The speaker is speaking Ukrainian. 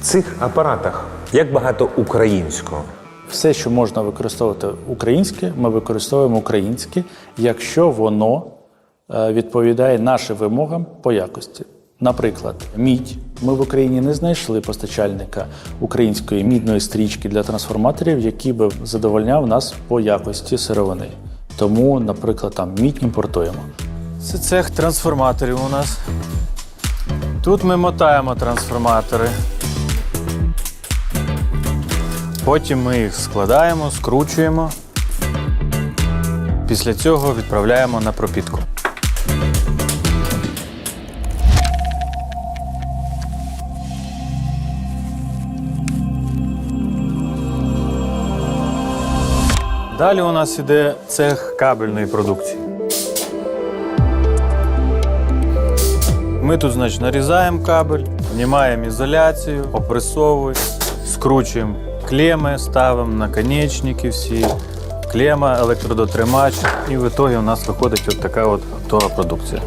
В цих апаратах як багато українського. Все, що можна використовувати українське, ми використовуємо українське, якщо воно е, відповідає нашим вимогам по якості. Наприклад, мідь. Ми в Україні не знайшли постачальника української мідної стрічки для трансформаторів, який би задовольняв нас по якості сировини. Тому, наприклад, там мідь імпортуємо. Це цех трансформаторів у нас. Тут ми мотаємо трансформатори. Потім ми їх складаємо, скручуємо. Після цього відправляємо на пропітку. Далі у нас іде цех кабельної продукції. Ми тут, значить, нарізаємо кабель, знімаємо ізоляцію, опресовуємо, скручуємо клеми, ставимо наконечники всі, клема, електродотримач. І в ітогі у нас виходить от така от готова продукція.